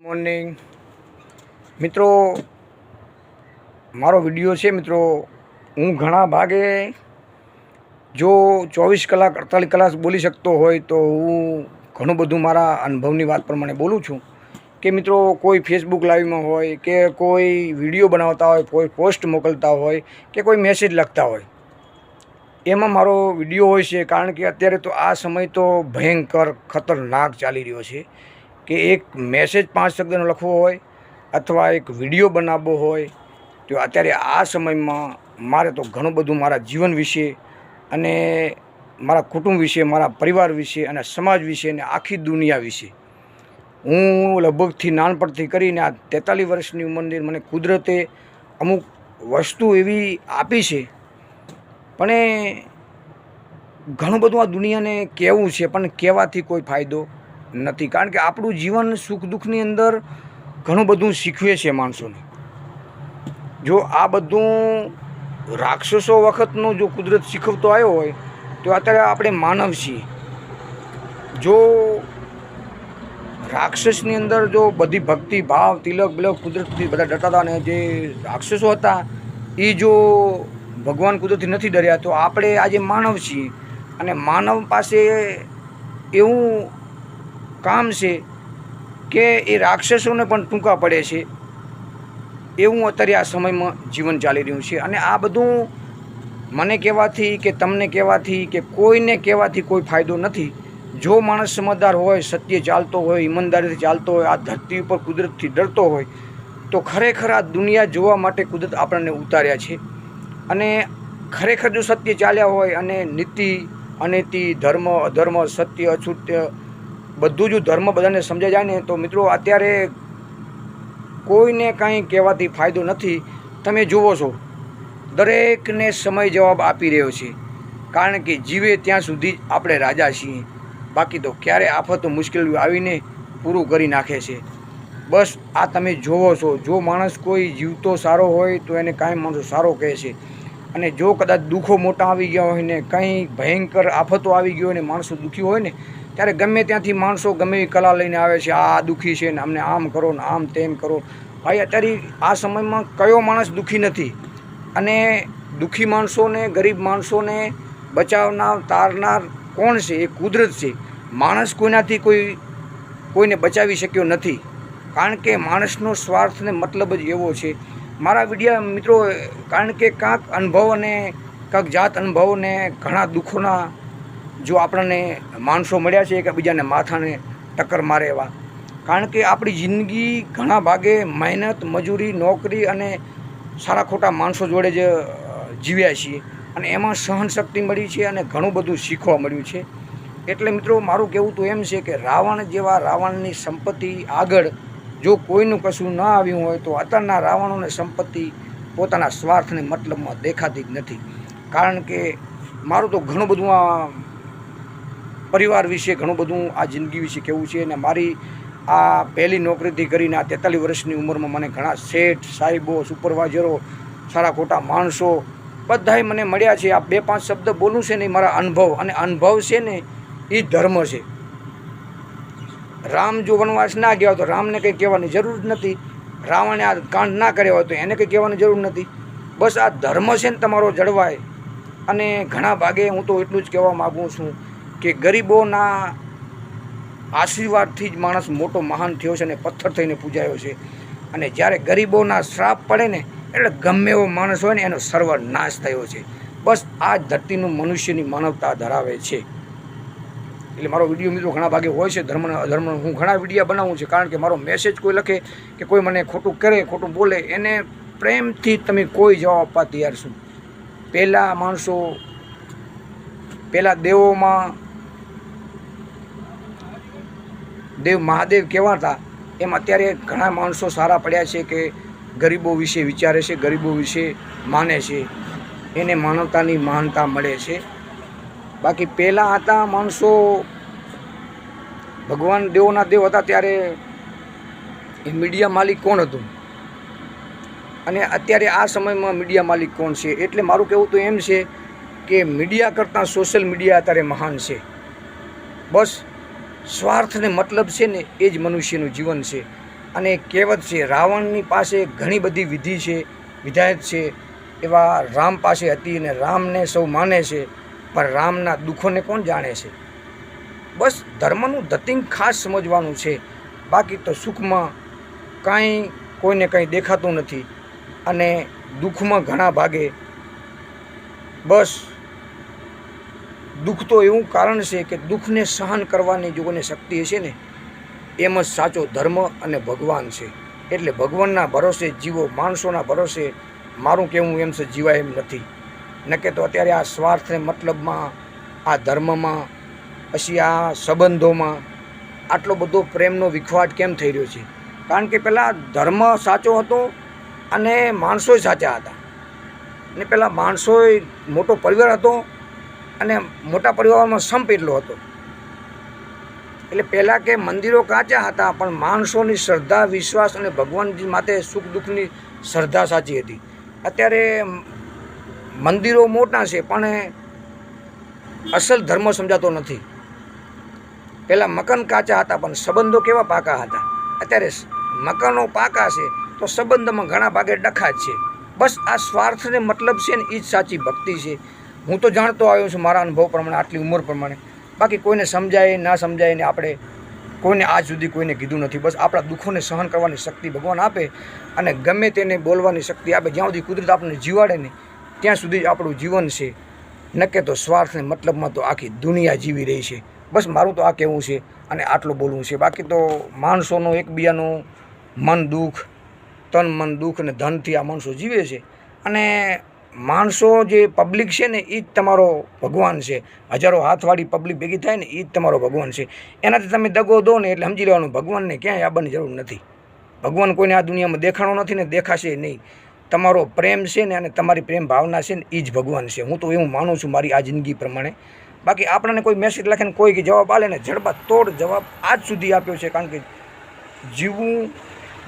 Morning. મિત્રો, મારો video છે મિત્રો, હું ઘણા ભાગે જો ચોવીસ કલાક, અડતાલીસ કલાક બોલી શકતો હોય તો હું ઘણું બધું મારા અનુભવની વાત પ્રમાણે બોલું છું. કે મિત્રો, કોઈ ફેસબુક લાઈવમાં હોય કે કોઈ વીડિયો બનાવતા હોય, કોઈ પોસ્ટ મોકલતા હોય કે કોઈ મેસેજ લખતા હોય, એમાં મારો વીડિયો હોય છે. કારણ કે અત્યારે તો આ સમય તો ભયંકર, ખતરનાક ચાલી રહ્યો છે. કે એક મેસેજ પાંચ શબ્દનો લખવો હોય અથવા એક વીડિયો બનાવવો હોય, તો અત્યારે આ સમયમાં મારે તો ઘણું બધું મારા જીવન વિશે અને મારા કુટુંબ વિશે, મારા પરિવાર વિશે અને સમાજ વિશે અને આખી દુનિયા વિશે. હું લગભગથી નાનપણથી કરીને આ તેતાલીસ વર્ષની ઉંમરની મને કુદરતે અમુક વસ્તુ એવી આપી છે. પણ ઘણું બધું આ દુનિયાને કહેવું છે, પણ કહેવાથી કોઈ ફાયદો નથી. કારણ કે આપણું જીવન સુખ દુઃખની અંદર ઘણું બધું શીખવે છે માણસોને. જો આ બધું રાક્ષસો વખતનો જો કુદરત શીખવતો આવ્યો હોય, તો અત્યારે આપણે માનવ છીએ. જો રાક્ષસની અંદર જો બધી ભક્તિ, ભાવ, તિલક, બિલક, કુદરતથી બધા ડરતા હતા અને જે રાક્ષસો હતા, એ જો ભગવાન કુદરતથી નથી ડર્યા, તો આપણે આજે માનવ છીએ. અને માનવ પાસે એવું કામ છે કે એ રાક્ષસોને પણ ટૂંકા પડે છે. એવું અત્યારે આ સમયમાં જીવન ચાલી રહ્યું છે. અને આ બધું મને કહેવાથી કે તમને કહેવાથી કે કોઈને કહેવાથી કોઈ ફાયદો નથી. જો માણસ સમજદાર હોય, સત્ય ચાલતો હોય, ઈમાનદારીથી ચાલતો હોય, આ ધરતી ઉપર કુદરતથી ડરતો હોય, તો ખરેખર આ દુનિયા જોવા માટે કુદરત આપણને ઉતાર્યા છે. અને ખરેખર જો સત્ય ચાલ્યા હોય અને નીતિ, અનીતિ, ધર્મ, અધર્મ, સત્ય અછૂત્ય બધું જો ધર્મ બધાને સમજાઈ જાય ને, તો મિત્રો અત્યારે કોઈને કાંઈ કહેવાથી ફાયદો નથી. તમે જુઓ છો, દરેકને સમય જવાબ આપી રહ્યો છે. કારણ કે જીવે ત્યાં સુધી આપણે રાજા છીએ. બાકી તો ક્યારે આફતો મુશ્કેલીઓ આવીને પૂરું કરી નાખે છે. બસ આ તમે જોવો છો, જો માણસ કોઈ જીવતો સારો હોય, તો એને કાંઈ માણસો સારો કહે છે. અને જો કદાચ દુઃખો મોટા આવી ગયા હોય ને, કંઈ ભયંકર આફતો આવી ગયો હોય ને, માણસો દુઃખી હોય ને ત્યારે ગમે ત્યાંથી માણસો ગમે એવી કલા લઈને આવે છે, આ દુઃખી છે ને અમને આમ કરો ને આમ તેમ કરો. ભાઈ, અત્યારે આ સમયમાં કયો માણસ દુઃખી નથી? અને દુઃખી માણસોને, ગરીબ માણસોને બચાવનાર, તારનાર કોણ છે? એ કુદરત છે. માણસ કોઈનાથી કોઈ, કોઈને બચાવી શક્યો નથી. કારણ કે માણસનો સ્વાર્થને મતલબ જ એવો છે. મારા વિડીયા મિત્રો, કારણ કે કાંક અનુભવ અને કાંક જાત અનુભવને ઘણા દુઃખોના જો આપણને માણસો મળ્યા છે એકબીજાને માથાને ટક્કર મારે એવા. કારણ કે આપણી જિંદગી ઘણા ભાગે મહેનત, મજૂરી, નોકરી અને સારા ખોટા માણસો જોડે જ જીવ્યા છીએ. અને એમાં સહનશક્તિ મળી છે અને ઘણું બધું શીખવા મળ્યું છે. એટલે મિત્રો, મારું કહેવું તો એમ છે કે રાવણ જેવા રાવણની સંપત્તિ આગળ જો કોઈનું કશું ન આવ્યું હોય તો અત્યારના રાવણોને સંપત્તિ પોતાના સ્વાર્થને મતલબમાં દેખાતી જ નથી. કારણ કે મારું તો ઘણું બધું આ પરિવાર વિશે ઘણું બધું આ જિંદગી વિશે કહેવું છે અને મારી આ પહેલી નોકરીથી કરીને આ તેતાલીસ વર્ષની ઉંમરમાં મને ઘણા શેઠ, સાહેબો, સુપરવાઇઝરો, સારા ખોટા માણસો બધાય મને મળ્યા છે. આ બે પાંચ શબ્દ બોલું છે ને મારા અનુભવ અને અનુભવ છે ને એ ધર્મ છે. રામ જો વનવાસ ના ગયા હોય તો રામને કંઈ કહેવાની જરૂર જ નથી. રાવણે આ કાંડ ના કર્યા હોય તો એને કંઈ કહેવાની જરૂર નથી. બસ આ ધર્મ છે ને તમારો જળવાય. અને ઘણા ભાગે હું તો એટલું જ કહેવા માગું છું કે ગરીબોના આશીર્વાદથી જ માણસ મોટો મહાન થયો છે અને પથ્થર થઈને પૂજાયો છે. અને જ્યારે ગરીબોના શ્રાપ પડે ને, એટલે ગમે એવો માણસ હોય ને, એનો સર્વનાશ થયો છે. બસ આ ધરતીનું મનુષ્યની માનવતા ધરાવે છે. એટલે મારો વીડિયો મિત્રો ઘણા ભાગે હોય છે ધર્મ અધર્મ હું ઘણા વીડિયો બનાવું છું, કારણ કે મારો મેસેજ કોઈ લખે કે કોઈ મને ખોટું કરે, ખોટું બોલે, એને પ્રેમથી તમે કોઈ જવાબ આપવા તૈયાર છું. પહેલાં માણસો, પહેલાં દેવોમાં દેવ મહાદેવ કેવા હતા એમ અત્યારે ઘણા માણસો સારા પડ્યા છે કે ગરીબો વિશે વિચારે છે, ગરીબો વિશે માને છે. એને માનવતાની મહાનતા મળે છે. બાકી પહેલાં હતા માણસો ભગવાન દેવોના દેવ હતા ત્યારે એ મીડિયા માલિક કોણ હતું? અને અત્યારે આ સમયમાં મીડિયા માલિક કોણ છે? એટલે મારું કહેવું તો એમ છે કે મીડિયા કરતાં સોશિયલ મીડિયા અત્યારે મહાન છે. બસ સ્વાર્થને મતલબ છે ને એ જ મનુષ્યનું જીવન છે. અને કહેવત છે, રાવણની પાસે ઘણી બધી વિધિ છે વિધાયત છે, એવા રામ પાસે હતી અને રામને સૌ માને છે, પણ રામના દુઃખોને કોણ જાણે છે? બસ ધર્મનું ધતિંગ ખાસ સમજવાનું છે. બાકી તો સુખમાં કાંઈ કોઈને કંઈ દેખાતું નથી. અને દુઃખમાં ઘણા ભાગે. બસ દુઃખ તો એવું કારણ છે કે દુઃખને સહન કરવાની જો શક્તિ હશે ને, એમ જ સાચો ધર્મ અને ભગવાન છે. એટલે ભગવાનના ભરોસે, જીવો માણસોના ભરોસે, મારું કહેવું એમ છે, જીવાય એમ નથી. નકે તો અત્યારે આ સ્વાર્થને મતલબમાં, આ ધર્મમાં, પછી આ સંબંધોમાં, આટલો બધો પ્રેમનો વિખવાટ કેમ થઈ રહ્યો છે? કારણ કે પહેલાં ધર્મ સાચો હતો અને માણસોય સાચા હતા. અને પહેલાં માણસોય મોટો પરિવાર હતો અને મોટા પરિવારમાં સંપ એટલો હતો. એટલે પહેલાં કે મંદિરો કાચા હતા, પણ માણસોની શ્રદ્ધા, વિશ્વાસ અને ભગવાનજી માટે સુખ દુઃખની શ્રદ્ધા સાચી હતી. અત્યારે મંદિરો મોટા છે, પણ અસલ ધર્મ સમજાતો નથી. પહેલાં મકાન કાચા હતા, પણ સંબંધો કેવા પાકા હતા? અત્યારે મકાનો પાકા છે, તો સંબંધમાં ઘણા ભાગે ડખા છે. બસ આ સ્વાર્થને મતલબ છે ને એ જ સાચી ભક્તિ છે. હું તો જાણતો આવ્યો છું મારા અનુભવ પ્રમાણે, આટલી ઉંમર પ્રમાણે. બાકી કોઈને સમજાય, ના સમજાય ને આપણે કોઈને આજ સુધી કોઈને કીધું નથી. બસ આપણા દુઃખોને સહન કરવાની શક્તિ ભગવાન આપે અને ગમે તેને બોલવાની શક્તિ આપે. જ્યાં સુધી કુદરત આપણને જીવાડે ને ત્યાં સુધી આપણું જીવન છે. નકે તો સ્વાર્થને મતલબમાં તો આખી દુનિયા જીવી રહી છે. બસ મારું તો આ કહેવું છે અને આટલું બોલવું છે. બાકી તો માણસોનું, એકબીજાનું મન દુઃખ, તન મન દુઃખ અને ધનથી આ માણસો જીવે છે. અને માણસો જે પબ્લિક છે ને એ જ તમારો ભગવાન છે. હજારો હાથવાળી પબ્લિક ભેગી થાય ને એ જ તમારો ભગવાન છે. એનાથી તમે દગો દો ને, એટલે સમજી લેવાનું, ભગવાનને ક્યાંય આવવાની જરૂર નથી. ભગવાન કોઈને આ દુનિયામાં દેખાણો નથી ને, દેખાશે નહીં. તમારો પ્રેમ છે ને, અને તમારી પ્રેમ ભાવના છે ને એ જ ભગવાન છે. હું તો એવું માનું છું મારી આ જિંદગી પ્રમાણે. બાકી આપણને કોઈ મેસેજ લખે કોઈ કે જવાબ આલે ને, જડબા તોડ જવાબ આજ સુધી આપ્યો છે. કારણ કે જીવવું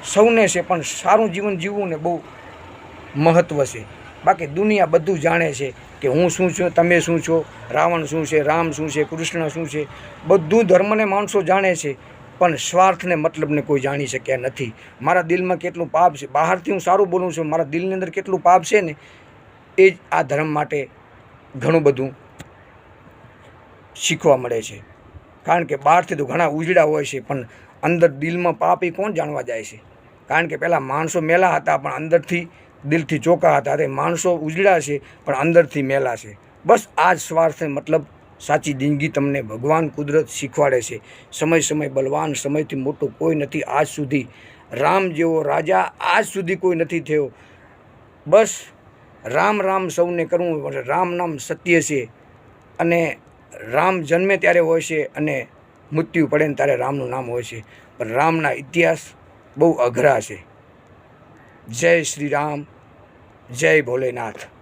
સૌને છે, પણ સારું જીવન જીવવું ને બહુ મહત્ત્વ છે. બાકી દુનિયા બધું જાણે છે કે હું શું છું, તમે શું છો, રાવણ શું છે, રામ શું છે, કૃષ્ણ શું છે, બધું ધર્મને માણસો જાણે છે, પણ સ્વાર્થને, મતલબને કોઈ જાણી શક્યા નથી. મારા દિલમાં કેટલું પાપ છે? બહારથી હું સારું બોલું છું, મારા દિલની અંદર કેટલું પાપ છે ને, એ જ આ ધર્મ માટે ઘણું બધું શીખવા મળે છે. કારણ કે બહારથી તો ઘણા ઉજળા હોય છે, પણ અંદર દિલમાં પાપ એ કોણ જાણવા જાય છે? કારણ કે પહેલાં માણસો મેલા હતા, પણ અંદરથી દિલથી ચોખા હતા તે માણસો ઉજળ્યા છે, પણ અંદરથી મેલા છે. બસ આ જ સ્વાર્થ મતલબ સાચી જિંદગી તમને ભગવાન કુદરત શીખવાડે છે. સમય સમય બલવાન, સમયથી મોટું કોઈ નથી. આજ સુધી રામ જેવો રાજા આજ સુધી કોઈ નથી થયો. બસ રામ રામ સૌને કરવું રામ નામ સત્ય છે અને રામ જન્મે ત્યારે હોય છે અને મૃત્યુ પડે ને ત્યારે રામનું નામ હોય છે. પણ રામના ઇતિહાસ બહુ અઘરા છે. જય શ્રી રામ જય ભોલેનાથ.